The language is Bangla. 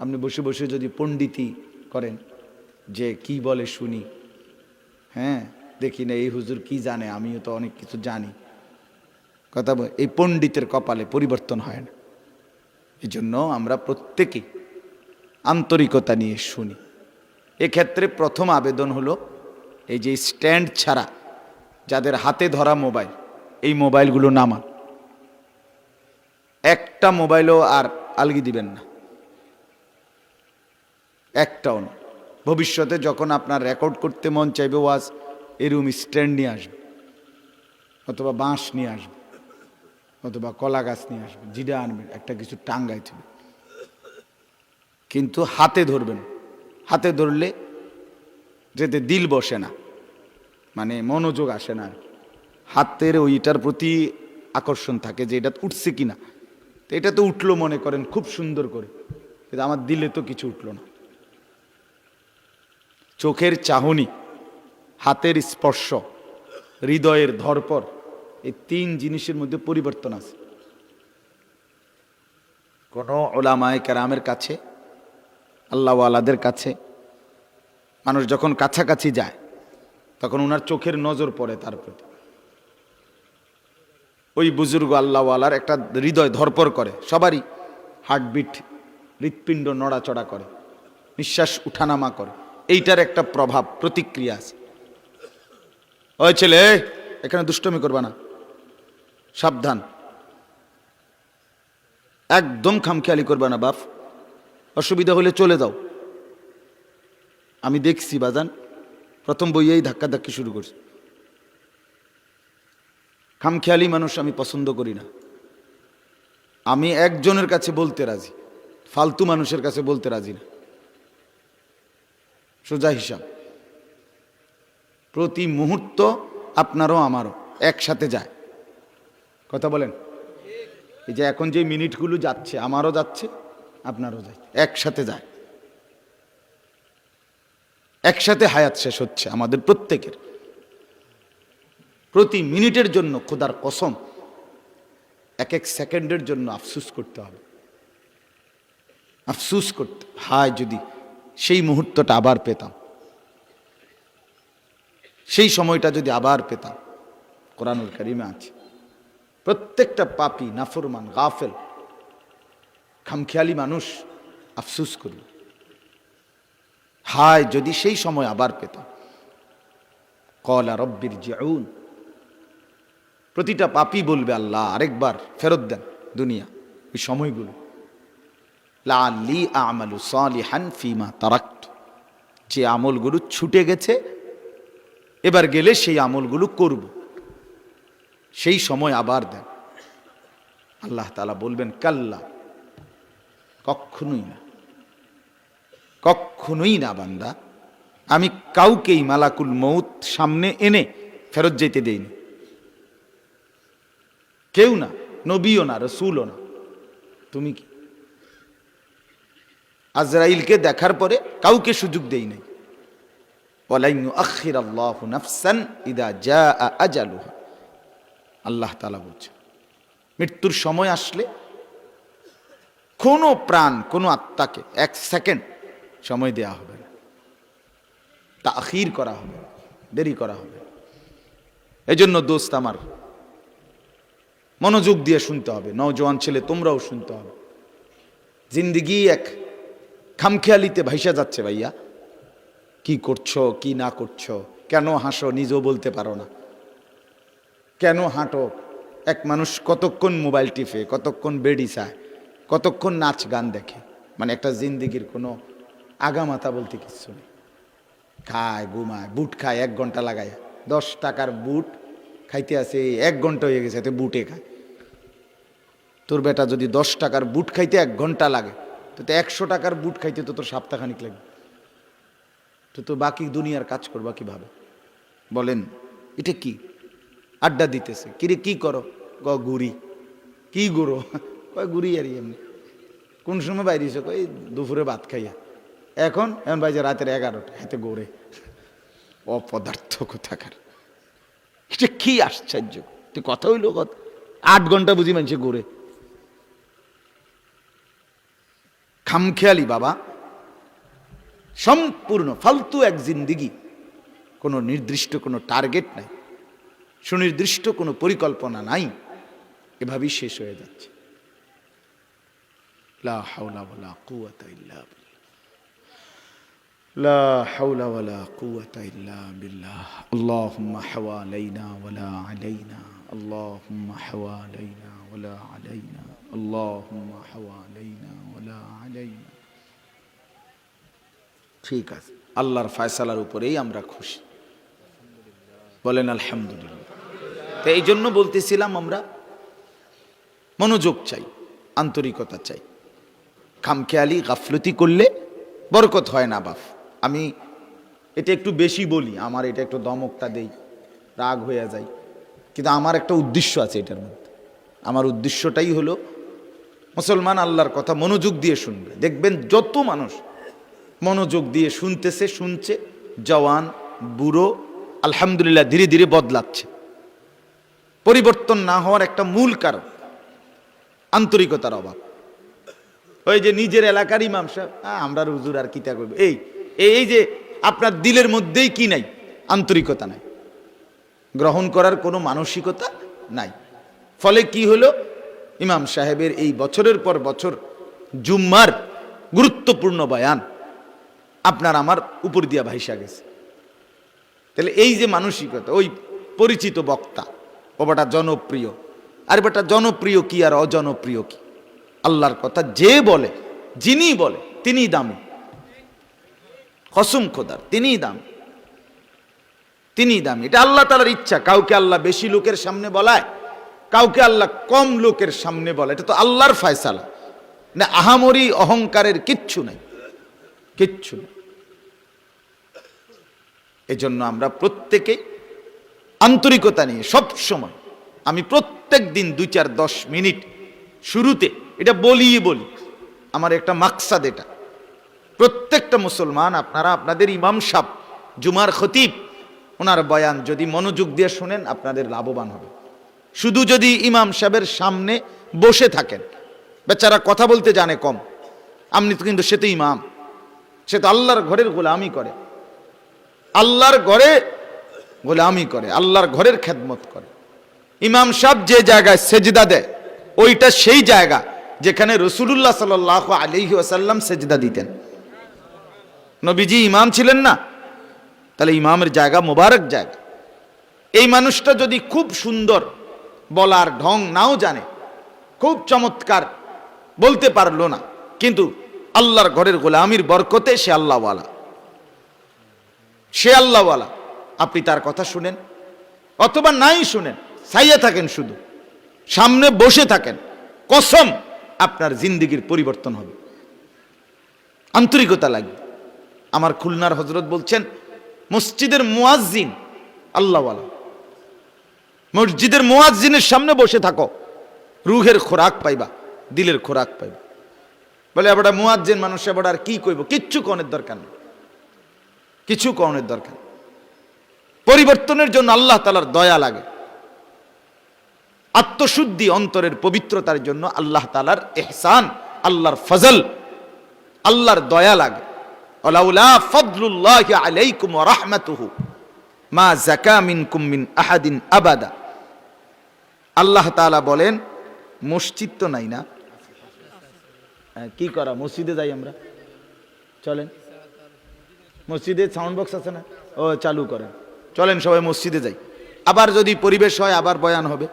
আপনি বসে বসে যদি পণ্ডিতি করেন, যে কি বলে শুনি হ্যাঁ দেখি না, এই হুজুর কি জানে, আমিও তো অনেক কিছু জানি। কথা এই পণ্ডিতের কপালে পরিবর্তন হয় না। এই জন্য আমরা প্রত্যেকেই আন্তরিকতা নিয়ে শুনি। এক্ষেত্রে প্রথম আবেদন হলো, এই যে স্ট্যান্ড ছাড়া যাদের হাতে ধরা মোবাইল, এই মোবাইলগুলো নামান। একটা মোবাইলও আর আলগি দিবেন না। একটাও না ভবিষ্যতে যখন আপনার রেকর্ড করতে মন চাইবে, ওয়াজ এরুম স্ট্যান্ড নিয়ে আসবে, অথবা বাঁশ নিয়ে আসবে, অথবা কলা গাছ নিয়ে আসবে, জিডা আনবেন একটা কিছু টাঙ্গাই থাকবে কিন্তু হাতে ধরবেন হাতে ধরলে যেতে দিল বসে না মানে মনোযোগ আসে না হাতের ওইটার প্রতি আকর্ষণ থাকে যে এটা উঠছে কিনা। তো এটা তো উঠল মনে করেন, খুব সুন্দর করে। কিন্তু আমার দিলে তো কিছু উঠল না। চোখের চাহনি, হাতের স্পর্শ, হৃদয়ের ধরপর, এই তিন জিনিসের মধ্যে পরিবর্তন আছে। কোনো ওলামায় কেরামের কাছে, আল্লাহওয়ালাদের কাছে, মানুষ যখন কাছাকাছি যায়, তখন ওনার চোখের নজর পড়ে তার প্রতি। ওই বুজুর্গ আল্লাহওয়ালার একটা হৃদয় ধরপর করে, সবারই হার্টবিট, হৃৎপিণ্ড নড়াচড়া করে, নিঃশ্বাস উঠানামা করে। এইটার একটা প্রভাব, প্রতিক্রিয়া আছে। ওই ছেলে, এখানে দুষ্টমি করবা না। সাবধান। একদম খামখেয়ালি করবা না, বাপ। অসুবিধা হলে চলে যাও। আমি দেখছি, বাজান। প্রথম বইয়েই ধাক্কা ধাক্কি শুরু করছি। খামখেয়ালি মানুষ আমি পছন্দ করি না। আমি একজনের কাছে বলতে রাজি, ফালতু মানুষের কাছে বলতে রাজি না। সোজা হিসাব। প্রতি মুহূর্ত আপনারও আমারও একসাথে যায়। কথা বলেন? এই যে এখন যে মিনিটগুলো যাচ্ছে, আমারও যাচ্ছে, আপনারও যায়। একসাথে যায়। একসাথে হায়াত শেষ হচ্ছে আমাদের প্রত্যেকের। প্রতি মিনিটের জন্য খোদার কসম, এক এক সেকেন্ডের জন্য আফসুস করতে হবে। আফসুস করতে হায় যদি সেই মুহূর্তটা আবার পেতাম। সেই সময়টা যদি আবার পেতাম, কোরআনুল কারিমে আছে। প্রত্যেকটা পাপি নাফরমান, গাফেল, খামখেয়ালি মানুষ আফসুস করবে হায়, যদি সেই সময় আবার পেতাম। কল কলা রব্বির জিউন। প্রতিটা পাপি বলবে, আল্লাহ, আরেকবার ফেরত দেন দুনিয়া, ওই সময়গুলো। সালিহান ফিমা যে আমলগুলো ছুটে গেছে, এবার গেলে সেই আমলগুলো করব। সেই সময় আবার দেন। আল্লাহ তালা বলবেন, কাল্লা, কখনোই না। কখনোই না বান্দা। আমি কাউকেই মালাকুল মৌত সামনে এনে ফেরত যেতে দেইনি। কেউ না, নবীও না, রসুলও না। তুমি কি আজরাইলকে দেখার পরে কাউকে সুযোগ দেই নাই। আল্লাহ তালা বলছে, মৃত্যুর সময় আসলে কোনো প্রাণ, কোনো আত্মাকে এক সেকেন্ড সময় দেয়া হবে না। তা আখির করা হবে দেরি করা হবে না। এজন্য দোস্ত আমার, মনোযোগ দিয়ে শুনতে হবে। নওজোয়ান ছেলে তোমরাও শুনতে হবে। জিন্দিগি এক খামখেয়ালিতে ভাইসা যাচ্ছে ভাইয়া। কি করছ, কি না করছ? কেন হাসো, নিজেও বলতে পারো না। কেন হাঁটো? এক মানুষ কতক্ষণ মোবাইল টিপে, কতক্ষণ বেডি চায়, কতক্ষণ নাচ গান দেখে? মানে একটা জিন্দিগির কোনো আগামাতা বলতে কিচ্ছু নেই। খায়, ঘুমায়, বুট খায়, এক ঘণ্টা লাগায়। দশ টাকার বুট খাইতে আসে এক ঘণ্টা হয়ে গেছে, এতে বুটে খায়। তোর বেটা যদি দশ টাকার বুট খাইতে এক ঘণ্টা লাগে তো তো একশো টাকার বুট খাইতে তো তোর সপ্তাহখানিক লাগবে। তো তো বাকি দুনিয়ার কাজ করবা কীভাবে? বলেন, এটা কি? আড্ডা দিতেছে। কিরে কি করো? ক, গুড়ি। কি গুঁড়ো? কয় গুড়ি আর এমনি। কোন সময় বাইরেছে কই, দুপুরে ভাত খাইয়া। এখন এমন বাইজে রাতের এগারোটা হাতে গড়ে। অপদার্থ কোথাকার। এটা কি আশ্চর্য? তুই কথা হইল কত? আট ঘণ্টা বুঝি মানুষে গড়ে। খামখেয়ালি বাবা। সম্পূর্ণ, ফালতু এক জিন্দিগি। কোনো নির্দিষ্ট কোনো টার্গেট নাই। সুনির্দিষ্ট কোনো পরিকল্পনা নাই। এভাবেই শেষ হয়ে যাচ্ছে। লা হাওলা ওয়ালা কুওয়াতা ইল্লা লা হাওলা ওয়ালা কুওয়াতা ইল্লা বিল্লাহ। আল্লাহুম্মা হাওয়ালাইনা ওয়ালা আলাইনা। اللهم حوالينا ولا علينا ঠিক আছে আল্লাহর ফয়সালার উপরেই আমরা খুশি বলেন আলহামদুলিল্লাহ তো এই জন্য বলতেছিলাম আমরা মনোযোগ চাই আন্তরিকতা চাই খামখেয়ালি গাফলতি করলে বরকত হয় না বাপ আমি এটা একটু বেশি বলি আমার এটা একটু দমকটা দেই রাগ হয়ে যায় কিন্তু আমার একটা উদ্দেশ্য আছে এটার মধ্যে আমার উদ্দেশ্যটাই হলো মুসলমান আল্লাহর কথা মনোযোগ দিয়ে শুনবে। দেখবেন যত মানুষ মনোযোগ দিয়ে শুনতেছে, শুনছে, জওয়ান, বুড়ো, আলহামদুলিল্লাহ ধীরে ধীরে বদলাচ্ছে। পরিবর্তন না হওয়ার একটা মূল কারণ, আন্তরিকতার অভাব। ওই যে নিজের এলাকার ইমাম সাহেব আমরা রুজুর আর কিতা করব? এই- এই যে আপনার দিলের মধ্যেই কি নাই? আন্তরিকতা নাই। গ্রহণ করার কোনো মানসিকতা নাই। ফলে কি হলো? ইমাম সাহেবের এই বছরের পর বছর জুম্মার গুরুত্বপূর্ণ বয়ান আপনার আমার উপর দিয়া ভাইসা গেছে। তাহলে এই যে মানসিকতা, ওই পরিচিত বক্তা, ও বেটা জনপ্রিয়। আর বেটা জনপ্রিয় কি আর অজনপ্রিয় কি? আল্লাহর কথা যে বলে, যিনি বলে, তিনিই দামি। কসম খোদার তিনিই দাম। তিনিই দামি। এটা আল্লাহ তালার ইচ্ছা। কাউকে আল্লাহ বেশি লোকের সামনে বলায় কাউকে আল্লাহ কম লোকের সামনে বলে, এটা তো আল্লাহর ফয়সালা। না, আহামরি অহংকারের কিচ্ছু নাই, কিচ্ছু নেই। এজন্য আমরা প্রত্যেকে আন্তরিকতা নিয়ে সব সময়, আমি প্রত্যেক দিন দুই চার দশ মিনিট শুরুতে, এটা বলিয়ে বলি, আমার একটা মাকসাদ এটা। প্রত্যেকটা মুসলমান, আপনারা, আপনাদের ইমাম সাহ জুমার খতিব, ওনার বয়ান যদি মনোযোগ দিয়ে শুনেন, আপনাদের লাভবান হবে। শুধু যদি ইমাম সাহেবের সামনে বসে থাকেন, বেচারা কথা বলতে জানে কম। আপনি তো কিন্তু সে তো ইমাম। সে তো আল্লাহর ঘরের গোলামি করে। আল্লাহর ঘরে গোলামি করে, আল্লাহর ঘরের খেদমত করে। ইমাম সাহেব যে জায়গায় সেজদা দেয়, ওইটা সেই জায়গা যেখানে রসুলুল্লাহ সাল আলিহি আসাল্লাম সেজদা দিতেন। নবীজি ইমাম ছিলেন না, তাহলে ইমামের জায়গা মোবারক জায়গা। এই মানুষটা যদি খুব সুন্দর বলার ঢং নাও জানে। খুব চমৎকার, বলতে পারল না। কিন্তু আল্লাহর ঘরের গোলামির বরকতে সে আল্লাহওয়ালা। সে আল্লাহওয়ালা। আপনি তার কথা শুনেন, অথবা নাই শুনেন সাইয়া থাকেন শুধু। সামনে বসে থাকেন। কসম আপনার জিন্দিগির পরিবর্তন হবে। আন্তরিকতা লাগবে। আমার খুলনার হজরত বলছেন, মসজিদের মুয়াজ্জিন আল্লাহওয়ালা। মসজিদের মুয়াজ্জিনের সামনে বসে থাকো। রুহের খোরাক পাইবা, দিলের খোরাক পাইবা। বলে আবার মুয়াজ্জিন মানুষ আবার আর কি কইব? কিচ্ছু কনের দরকার নেই। কিছু কনের দরকার পরিবর্তনের জন্য আল্লাহ তালার দয়া লাগে। আত্মশুদ্ধি অন্তরের পবিত্রতার জন্য আল্লাহ তালার এহসান, আল্লাহর ফজল, আল্লাহর দয়া লাগে। আলাইকুম রাহমাতুহু। মা জাকা মিনকুম মিন আহাদিন আবাদা। আল্লাহ তালা বলেন মসজিদ তো নাই না। হ্যাঁ, কি করা মসজিদে যাই আমরা। চলেন। মসজিদে সাউন্ড বক্স আছে না? ও চালু করেন। চলেন সবাই মসজিদে যাই। আবার যদি পরিবেশ হয় আবার বয়ান হবে।